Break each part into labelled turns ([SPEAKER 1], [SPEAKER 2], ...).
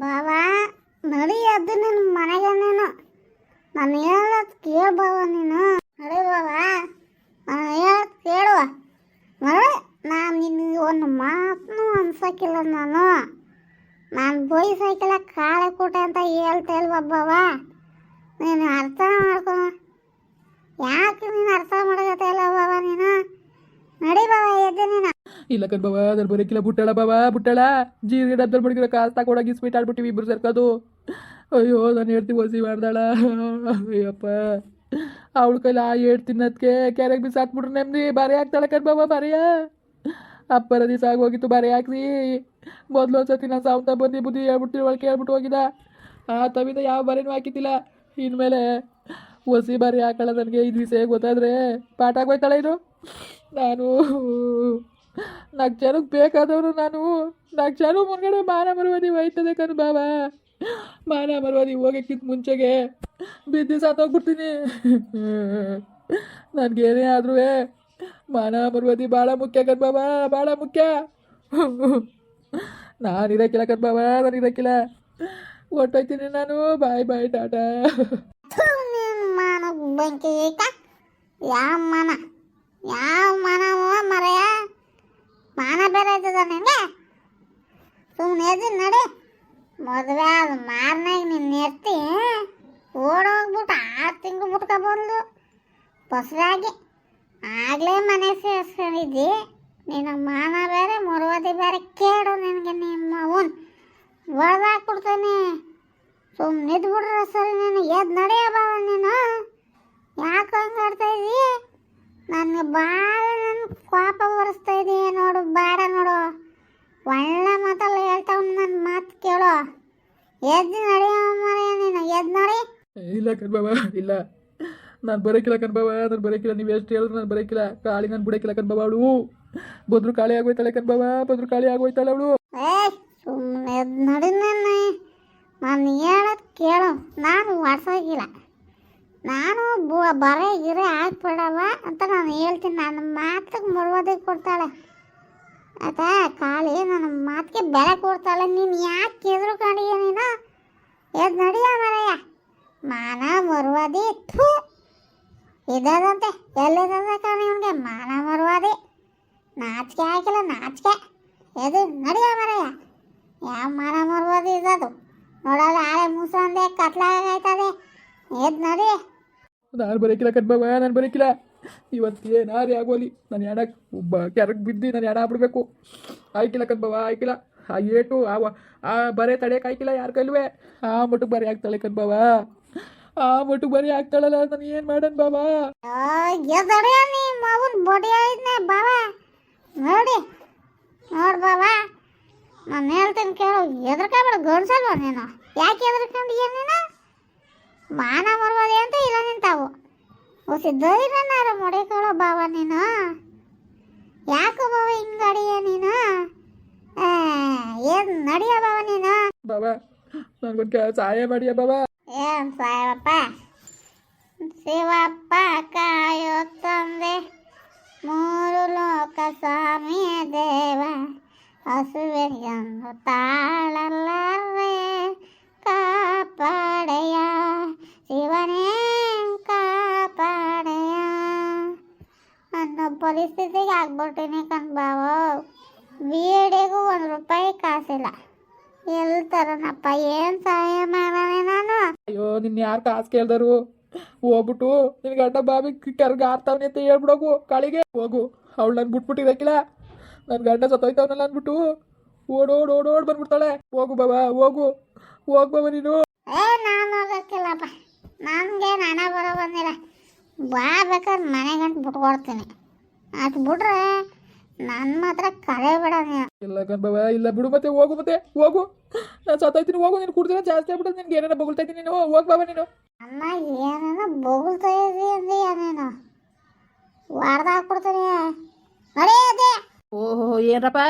[SPEAKER 1] ಬಾವಾ ನಡಿ ಎದ್ದು ನಿನ್ನ ಮನೆಗೆ ನೀನು. ನಾನು ಹೇಳೋದು ಕೇಳು ಬಾವ ನೀನು. ನಡಿ ಬಾವಾ ನಾನು ಹೇಳೋದು ಕೇಳುವ ನಡಿ, ನಾನು ನಿನಗೆ ಒಂದು ಮಾತನ್ನು ಅನ್ಸಕ್ಕಿಲ್ಲ ನಾನು. ನಾನು ಬೈಸಕ್ಕಿಲ್ಲ ಕಾಳೆ ಕೂಟ ಅಂತ ಹೇಳ್ತಾ ಇಲ್ವ ಬಾವ ನೀನು ಅರ್ಥ ಮಾಡ್ಕೊ ಯಾಕೆ ನೀನು ಅರ್ಥ ಮಾಡಕತ್ತ ಇಲ್ಲ ಬಾವ ನೀನು ನಡಿ ಬಾವ ಎದ್ದು ನೀನು
[SPEAKER 2] ಇಲ್ಲ ಕಣ್ ಬಾವ ಅದ್ರಲ್ಲಿ ಬರೋಕಿಲ್ಲ ಬುಟ್ಟಳ ಬಾವ ಬುಟ್ಟಳ. ಜೀರಿಗೆ ಡಬ್ಬಲ್ ಮಡಗಿರೋ ಕಾಸು ತಗೊಂಡೋಗಿ ಸ್ವೀಟ್ ಆಡ್ಬಿಟ್ಟಿವಿ ಇಬ್ರು ಸೇರ್ಕೋದು. ಅಯ್ಯೋ, ನಾನು ಹೇಳ್ತಿ ಒಸಿ ಮಾಡ್ದಾಳ. ಅಯ್ಯಪ್ಪ. ಅವಳ ಕೈಲಿ ಆ ಏಟ್ ತಿನ್ನೋದಕ್ಕೆ ಕೆರೆಗೆ ಬಿಸಾಕ್ಬಿಟ್ರು ನೆಮ್ಮದಿ ಬಾರಿ ಹಾಕ್ತಾಳೆ ಕಣ್ ಬಾವ ಬಾರಿಯ. ಅಪ್ಪರ ದಿವಸ ಆಗೋಗಿತ್ತು ಬಾರಿ ಹಾಕ್ಸಿ ಮೊದಲು ಒಂದ್ಸತಿ ನಾನು ಸಾವ್ತಾ ಬಂದು ಬುದ್ಧಿ ಹೇಳ್ಬಿಟ್ಟು ಒಳಗೆ ಹೋಗಿದ್ದ ಆ ತವಿದ ಯಾವ ಬಾರಿನೂ ಹಾಕಿದ್ದಿಲ್ಲ. ಇನ್ಮೇಲೆ ಒಸಿ ಬಾರಿ ಹಾಕಲ್ಲ ನನಗೆ. ಇದು ದಿವಸ ಗೊತ್ತಾದರೆ ಪಾಠ ಆಗೋಯ್ತಾಳೆ ಇದು. ನಾನು ನಾಲ್ಕು ಜನಕ್ಕೆ ಬೇಕಾದವರು ನಾನು. ನಾಲ್ಕು ಜನ ಮುಂದ್ಗಡೆ ಮಾನ ಮರವಾದಿ ಒಯ್ತದೆ ಕಣ್ ಬಾಬಾ ಮಾನ ಮರವಾದಿ ಹೋಗೋಕ್ಕಿಂತ ಮುಂಚೆಗೆ ಬಿದ್ದು ಸತ್ತೋಗ್ಬಿಡ್ತೀನಿ. ನನಗೇನೇ ಆದ್ರೂ ಮಾನ ಮರವಾದಿ ಭಾಳ ಮುಖ್ಯ ಕಣ್ ಬಾಬಾ ಭಾಳ ಮುಖ್ಯ. ನಾನು ಇರೋಕ್ಕಿಲ್ಲ ಕಣ್ ಬಾಬಾ ನಾನು ಇರೋಕ್ಕಿಲ್ಲ ನಾನು. ಬಾಯ್ ಬಾಯ್, ಟಾಟಾ.
[SPEAKER 1] ಯಾವ ಮಾನ ಯಾವ ಬೇರೆ ಇದ್ದದ ನಿಂಗೆ? ಸುಮ್ಮನೆ ಎದ್ದು ನಡಿ. ಮದುವೆ ಆದ ಮಾರ್ನಾಗ ನಿನ್ನ ಎತ್ತಿ ಓಡೋಗ್ಬಿಟ್ಟು ಆರು ತಿಂಗಳು ಬಿಟ್ಕೊ ಬಂದು ಬಸ್ರಾಗಿ ಆಗಲೇ ಮನೆ ಸೇರಿಸ್ಕೊಂಡಿದ್ದಿ. ನಿನ್ನ ಮಾನ ಬೇರೆ, ಮರುವದಿ ಬೇರೆ ಕೇಳು ನಿನಗೆ ನಿಮ್ಮ ಅವನ್ ಹೊಡೆದಾಕ್ಬಿಡ್ತಾನೆ ಸುಮ್ಮನೆ ಬಿಡ್ರ ಸರಿ ನೀನು ಎದ್ದು ನಡೆಯ ಬಾವ ನೀನು. ಯಾಕೆ ಹಂಗೆ ಆಡ್ತಾ ಇದ್ದೀ? ನನ್ನ ಭಾಳ ಕೋಪ ಬರಿಸ್ತಾ ಇದೀಯ ನೋಡು ಬೇಡ ನೋಡು. ಒಳ್ಳೆ ಮಾತಲ್ಲ ಹೇಳ್ತಾವ್ ನನ್ನ ಮಾತು ಕೇಳು. ಎದ್ದು ನಡಿ ಮರೆಯ ನೀನು ಎದ್ದು ನಡಿ.
[SPEAKER 2] ಇಲ್ಲ ಕಣ್ಬಾವ ಇಲ್ಲ. ನಾನು ಬರೋಕಿಲ್ಲ ಕಣ್ಬಾವ ನಾನು ಬರೋಕಿಲ್ಲ. ನೀವು ಎಷ್ಟು ಹೇಳಿದ್ರು ನಾನು ಬರೋಕಿಲ್ಲ. ಕಾಳಿ ನಾನು ಬಿಡೋಕಿಲ್ಲ ಕಣ್ಬಾವ ಅವಳು. ಬದ್ರು ಕಾಳಿ ಆಗೋಯ್ತಾಳೆ ಕಣ್ಬಾವ ಬದ್ರು ಕಾಳಿ ಆಗೋಯ್ತಾಳೆ ಅವಳು.
[SPEAKER 1] ಏ ಸುಮ್ಮನೆ ಎದ್ದು ನಡಿ ನಾನು ಹೇಳೋದು ಕೇಳು ನಾನು ಹೊಡ್ಸೋಗಿಲ್ಲ ನಾನು ಬರ ಗಿರೆ ಹಾಕ್ಬಿಡವ ಅಂತ ನಾನು ಹೇಳ್ತೀನಿ. ನನ್ನ ಮಾತಿಗೆ ಮುಳುವದಿಗೆ ಕೊಡ್ತಾಳೆ. ಆಯ್ತಾ? ಕಾಳಿ ನನ್ನ ಮಾತಿಗೆ ಬೆಲೆ ಕೊಡ್ತಾಳೆ. ನೀನು ಯಾಕೆ ಎದುರು ಕಣಿಯ ನೀನು? ಎದ್ ನಡಿಯ ಮರಯ್ಯ ಮಾನ ಮರುವಾದಿ ಥೂ. ಇದದಂತೆ ಎಲ್ಲಿದೆ ಕಾಣಿ ಅವನಿಗೆ ಮಾನ ಮರುವಾದಿ ನಾಚಿಕೆ ಹಾಕಿಲ್ಲ, ನಾಚಿಕೆ. ಎದು ನಡಿಯ ಮರಯ್ಯ ಯಾವ ಮಾನ ಮರುವಾದಿ ಇದದು ನೋಡಲ್ಲ, ಆಳೆ ಮುಸಂದೆ ಕತ್ಲಾಗೈತದೆ ಎದ್ ನಡಿ.
[SPEAKER 2] ನಾನು ಬರೋಕಿಲ್ಲ ಕಣ್ಬಾವ ನಾನು ಬರೋಕಿಲ್ಲ ಇವತ್ತು ಏನಾರೇ ಆಗೋಲಿ? ನಾನು ಎಣ ಒಬ್ಬ ಕೆರಗೆ ಬಿದ್ದು ನಾನು ಎಣ ಆಗ್ಬಿಡ್ಬೇಕು? ಆಯ್ಕಿಲ್ಲ ಕಣ್ಬಾವ ಆಯ್ಕಿಲ್ಲ ಆ ಏಟು, ಆ ವ- ಆ ಬರೆ ತಡೆಯಕ್ಕೆ ಆಯ್ಕಿಲ್ಲ ಯಾರು ಕೈಲುವೆ? ಆ ಮಟ್ಟಕ್ಕೆ ಬರೀ ಆಗ್ತಾಳೆ ಕಣ್ಬಾವ ಆ ಮಟ್ಟಕ್ಕೆ ಬರೀ ಆಗ್ತಾಳಲ್ಲ, ನಾನು ಏನು ಮಾಡೋಣ ಬಾಬಾ?
[SPEAKER 1] ನೋಡಿ, ನೋಡ್ ಬಾಬಾ. ನಾನು ಹೇಳ್ತೇನೆ ಕೇಳು ಎದ್ರಕಾಬೇಡ ಗಂಡ್ಸಲ್ವ ನೀನು? ಯಾಕೆ ಎದ್ರಕೊಂಡಿಯ ನೀನು? ಮಾನ ಮರ್ಬೋದೇ ಅಂತ ಹೊಸಿ ಧೈರ್ಯನಾರ ಮೊಡೆಕೊಳ್ಳೋ ಬಾವ ನೀನು. ಯಾಕೆ ಬಾವ ಹಿಂಗಡಿಯ ನೀನು? ಏನ್ ನಡಿಯ ಬಾವ ನೀನು?
[SPEAKER 2] ಬಾಬಾ ನನಗೊಂದು ಕೆ ಸಹಾಯ ಮಾಡಿಯ ಬಾಬಾ
[SPEAKER 1] ಏನ್ ಸಾಯಪ್ಪ? ಶಿವಪ್ಪ ಕಾಯೋ ತಂದೆ ಮೂರು ಲೋಕ ಸ್ವಾಮಿಯ ದೇವ ಹಸುವೆ ಎಂದು ಕಾಪಾಡೆಯ ಪರಿಸ್ಥಿತಿಗೆ ಆಗ್ಬಿಟ್ಟಿನಿ ಕಣ್ಬಾವ ಬೀಡಿಗೂ ಒಂದು ರೂಪಾಯಿ ಕಾಸಿಲ್ಲ. ಎಲ್ಲಿ ತರೋಣಪ್ಪ ಏನು ಸಹಾಯ ಮಾಡೋಣ ನಾನು?
[SPEAKER 2] ಅಯ್ಯೋ ನಿನ್ನ ಯಾರು ಕಾಸು ಕೇಳ್ದರು? ಹೋಗ್ಬಿಟ್ಟು ನಿನ್ ಗಂಡ ಬಾಬಿ ಕರ್ಗ ಆರ್ತಾವನೆ ಅಂತ ಹೇಳ್ಬಿಡೋಗು ಕಾಳಿಗೆ. ಹೋಗು. ಅವಳು ನನ್ ಬಿಟ್ಬಿಟ್ಟಿರಕ್ಕಿಲ್ಲ ನನ್ನ ಗಂಡ ಸತ್ತೋಯ್ತವನಲ್ಲ ಅಂದ್ಬಿಟ್ಟು. ಓಡ್ ಓಡೋಡ್ ಬಂದ್ಬಿಡ್ತಾಳೆ. ಹೋಗು ಬಾಬಾ ಹೋಗು. ಹೋಗ್ ಬಾಬಾ ನೀನು.
[SPEAKER 1] ಏ ನಾನು ಹೋಗಕ್ಕಿಲ್ಲಪ್ಪ. ನನಗೆ ಹಣ ಬರೋ ಬಂದಿಲ್ಲ. ಬಾ ಬೇಕಾದ್ರೆ ಮನೆ ಗಂಟು ಬಿಟ್ಕೊಡ್ತೀನಿ. ಅದು ಬಿಡ್ರೆ ನನ್ನ ಮಾತ್ರ ಕರೆ ಬೇಡ
[SPEAKER 2] ಇಲ್ಲ ಕಣ್ ಬಾಬಾ ಇಲ್ಲ ಬಿಡು ಮತ್ತೆ ಹೋಗು ಮತ್ತೆ ಹೋಗು. ನಾನು ಸತ್ತೋಯ್ತೀನಿ ಹೋಗು ನೀನು ಕುಡ್ದಿರ ಜಾಸ್ತಿ ಆಗ್ಬಿಟ್ಟು ನಿನ್ಗೆ ಏನಾರ ಬೊಗಳ್ತಾ ಇದ್ದೀನಿ ನೀನು. ಹೋಗ್ ಬಾಬಾ ನೀನು.
[SPEAKER 1] ಅಮ್ಮ ಏನಾರ ಬೊಗಳ್ತಾ ಇದೀಯ ನೀನು? ಹೊಡೆದಾಕ್ಬಿಡ್ತೀನಿ ನಡಿ ಅದೇ.
[SPEAKER 3] ಓಹೋ ಏನರಪ್ಪ?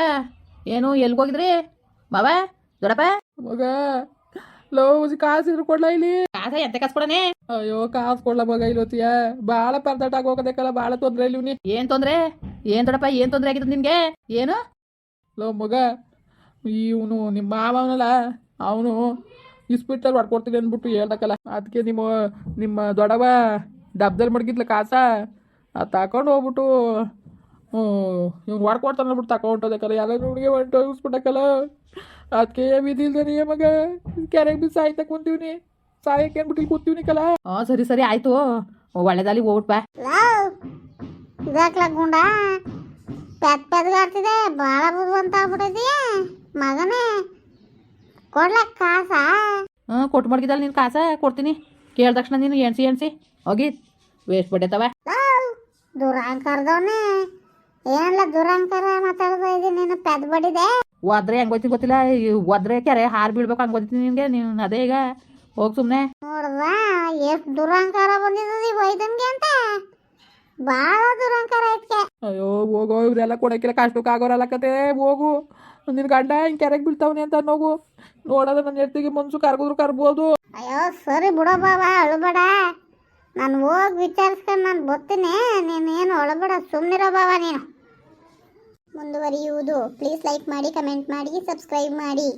[SPEAKER 3] ಏನು ಎಲ್ಗೋಗಿದ್ರಿ ಮಾವ ದೊಡಪ್ಪ
[SPEAKER 2] ಮಗ ಲೋ ಕಾಸಿದ್ರು ಕೊಡ್ಲಾ ಇಲ್ಲಿ?
[SPEAKER 3] ಕಾಸ ಎಂತ ಕಾಸು ಕೊಡನೆ
[SPEAKER 2] ಅಯ್ಯೋ ಕಾಸು ಕೊಡ್ಲ ಮಗ ಇಲ್ಲೋತಿಯ? ಬಾಳ ಪರದಾಟ ಆಗೋಗದಕ್ಕಲ್ಲ ಭಾಳ ತೊಂದರೆ ಇಲ್ಲಿ ಇವ್ನಿ
[SPEAKER 3] ಏನ್ ತೊಂದ್ರೆ? ಏನ್ ತೊಡಪ್ಪ ಏನ್ ತೊಂದ್ರೆ ಆಗಿತ್ತು ನಿನ್ಗೆ? ಏನು?
[SPEAKER 2] ಲೋ ಮಗ ಇವನು ನಿಮ್ಮ ಮಾವನಲ್ಲ ಅವನು ಇಸ್ಪಿಟಲ್ ಹೊಡ್ಕೊಡ್ತೀನಿ ಅಂದ್ಬಿಟ್ಟು ಹೇಳ್ದಕ್ಕಲ್ಲ. ಅದಕ್ಕೆ ನಿಮ್ಮ ನಿಮ್ಮ ದೊಡವ ಡಬ್ದಲ್ಲಿ ಮಡಗಿದ್ಲ ಕಾಸ? ಅದು ತಗೊಂಡು ಹೋಗ್ಬಿಟ್ಟು ಇವ್ನು ಹೊಡ್ಕೊಡ್ತಾನೆ ಅಂದ್ಬಿಟ್ಟು ತಗೊಂಡೋದಕ್ಕಲ್ಲ ಎಲ್ಲ ಹುಡುಗಿ ಹೊಂಟು ಹೋಗಿಸ್ಬಿಟ್ಟಕ್ಕಲ್ಲ ಅದಕ್ಕೆ ನೀ ಮಗ? ಕೆರೆಗೆ ಬಿಸಿ ಸಾಯ್ತಾ ಕುಂತೀವ್ನಿ ಸಾಯಕ್ಕೆ ಏನ್ಬಿಟ್ಟು ಇಲ್ಲಿ ಕೂತೀವ್ನಿ ಕಲ
[SPEAKER 3] ಹ್ಞೂ ಸರಿ ಸರಿ ಆಯ್ತು. ಒಳ್ಳೆದಾಲಿ ಹೋಗ್ಬಿಟ್ ಬಾ.
[SPEAKER 1] ಲವ್ ಇದಾಕ್ಲ ಗುಂಡ? ಪೆದ್ ಪೆದ್ಗಾಡ್ತಿದೆ ಭಾಳ ಬುದ್ಧಿವಂತ ಆಗ್ಬಿಟ್ಟಿದೀಯ ಮಗನೇ. ಕೊಡ್ಲಕ್ ಕಾಸ?
[SPEAKER 3] ಹ್ಞೂ ಕೊಟ್ಟು ಮಡಗಿದಲ್ಲ ನೀನು ಕಾಸ? ಕೊಡ್ತೀನಿ. ಕೇಳಿದ ತಕ್ಷಣ ನೀನು ಎಣ್ಸಿ ಎಣ್ಸಿ. ಹೋಗಿ. ವೇಸ್ಟ್
[SPEAKER 1] ಲವ್ ದುರಾಂಕಾರದವನೇ. ಏನಲ್ಲ ದುರಾಂಕಾರ ಮಾತಾಡ್ತಾ ಇದ್ದೀನಿ ನೀನು? ಪೆದ್ ಬಡಿದೆ?
[SPEAKER 3] ಒದ್ರೆ ಹೆಂಗೆ ಗೊತ್ತಿ ಗೊತ್ತಿಲ್ಲ. ಒದ್ರೆ ಕೆರೆ ಹಾರ್ ಬೀಳ್ಬೇಕು ಹಂಗೆ ಗೊತ್ತೀನಿ ನಿನಗೆ. ನೀನು ಅದೇ ಈಗ. ಹೋಗಿ ಸುಮ್ಮನೆ
[SPEAKER 1] ನೋಡ್ದ ಎಷ್ಟು ದುರಂಕಾರ ಬಂದಿದ್ದದ ಈ ವೈದ್ಯನ್ಗೆ ಅಂತ. ಭಾಳ ದುರಹಂಕಾರ ಐತ್ಕೆ.
[SPEAKER 2] ಅಯ್ಯೋ ಹೋಗೋ ಇವರೆಲ್ಲ ಕೊಡಕ್ಕಿಲ್ಲ ಕಷ್ಟಕ್ಕೆ ಆಗೋರಲ್ಲ ಕತೆ. ಹೋಗು ನಿನ್ನ ಗಂಡ ಹಿಂಗೆ ಕೆರೆಗೆ ಬೀಳ್ತಾವನೆ ಅಂತ ನೋಗು ನೋಡೋದು ನನ್ನ ಹೆಡ್ತಿಗೆ ಮನ್ಸು ಕರ್ಗಿದ್ರು ಕರ್ಬೋದು.
[SPEAKER 1] ಅಯ್ಯೋ ಸರಿ ಬಿಡೋ ಬಾಬಾ ಅಳಬೇಡ. ನಾನು ಹೋಗಿ ವಿಚಾರಿಸ್ಕೊಂಡು ನಾನು ಬರ್ತೀನಿ. ನೀನೇನು ಅಳಬೇಡ ಸುಮ್ಮನಿರೋ ಬಾಬಾ ನೀನು. ಮುಂದುವರಿಯುವುದು. ಪ್ಲೀಸ್ ಲೈಕ್ ಮಾಡಿ ಕಮೆಂಟ್ ಮಾಡಿ ಸಬ್ಸ್ಕ್ರೈಬ್ ಮಾಡಿ.